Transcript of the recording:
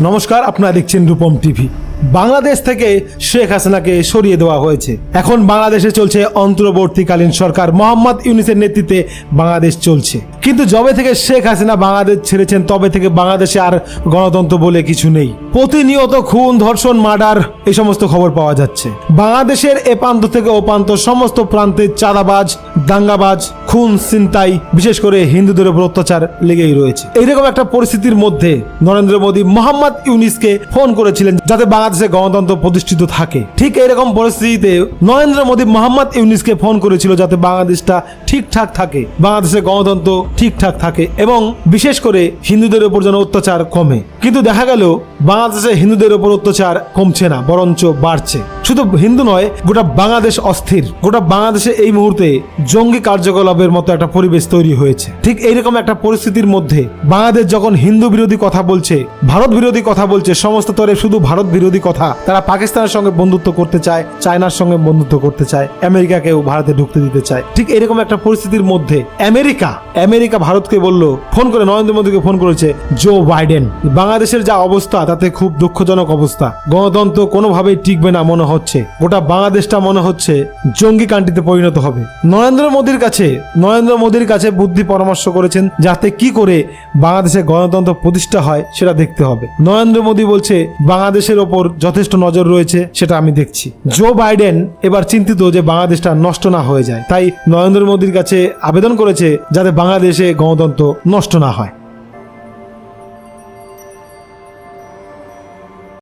নমস্কার, আপনারা দেখছেন রূপম টিভি। বাংলাদেশ থেকে শেখ হাসিনাকে সরিয়ে দেওয়া হয়েছে। এখন বাংলাদেশে চলছে অন্তর্বর্তীকালীন সরকার। মোহাম্মদ ইউনিসের নেতৃত্বে বাংলাদেশ চলছে। কিন্তু যবে থেকে শেখ হাসিনা বাংলাদেশ ছেড়েছেন, তবে থেকে বাংলাদেশে আর গণতন্ত্র বলে কিছু নেই। প্রতিনিয়ত খুন, ধর্ষণ, মার্ডার, এই সমস্ত খবর পাওয়া যাচ্ছে। বাংলাদেশের এ প্রান্ত থেকে ও প্রান্ত সমস্ত প্রান্তে চাঁদাবাজ, দাঙ্গাবাজ খুন, ছিনতাই, বিশেষ করে হিন্দুদের উপর অত্যাচার লেগেই রয়েছে। এইরকম একটা পরিস্থিতির মধ্যে নরেন্দ্র মোদী মোহাম্মদ ইউনিসকে ফোন করেছিলেন যাতে বাংলাদেশে গণতন্ত্র প্রতিষ্ঠিত থাকে। ঠিক এইরকম পরিস্থিতিতে নরেন্দ্র মোদী মোহাম্মদ ইউনিসকে ফোন করেছিল যাতে বাংলাদেশটা ঠিকঠাক থাকে, বাংলাদেশে গণতন্ত্র ঠিকঠাক থাকে এবং বিশেষ করে হিন্দুদের উপর যেন অত্যাচার কমে। কিন্তু দেখা গেল, বাংলাদেশে হিন্দুদের উপর অত্যাচার কমছে না, বরঞ্চ বাড়ছে। শুধু হিন্দু নয়, গোটা বাংলাদেশ অস্থির। গোটা বাংলাদেশে এই মুহূর্তে জঙ্গি কার্যকলাপের মতো একটা পরিবেশ তৈরি হয়েছে। ঠিক এইরকম একটা পরিস্থিতির মধ্যে বাংলাদেশ যখন হিন্দু বিরোধী কথা বলছে, ভারত বিরোধী কথা বলছে, সমস্ত তরে শুধু ভারত বিরোধী কথা, তারা পাকিস্তানের সঙ্গে বন্ধুত্ব করতে চায়, চায়নার সঙ্গে বন্ধুত্ব করতে চায়, আমেরিকাকেও ভারতে ঢুকতে দিতে চায়। ঠিক এরকম একটা পরিস্থিতির মধ্যে আমেরিকা আমেরিকা ভারতকে বলল, ফোন করে, নরেন্দ্র মোদীকে ফোন করেছে, জো বাইডেন, বাংলাদেশের যা অবস্থা, তাতে খুব দুঃখজনক অবস্থা। গণতন্ত্র কোনোভাবেই টিকবে না মনে হচ্ছে। গোটা বাংলাদেশটা মনে হচ্ছে জঙ্গি কান্ট্রিতে পরিণত হবে। নরেন্দ্র মোদীর কাছে নরেন্দ্র মোদীর কাছে বুদ্ধি পরামর্শ করেছেন যাতে কি করে বাংলাদেশে গণতন্ত্র প্রতিষ্ঠা হয়, সেটা দেখতে হবে। নরেন্দ্র মোদী বলছে, বাংলাদেশের ওপর যথেষ্ট নজর রয়েছে, সেটা আমি দেখছি। জো বাইডেন এবার চিন্তিত যে বাংলাদেশটা নষ্ট না হয়ে যায়। তাই নরেন্দ্র মোদীর কাছে আবেদন করেছে যাতে বাংলাদেশে গণতন্ত্র নষ্ট না হয়।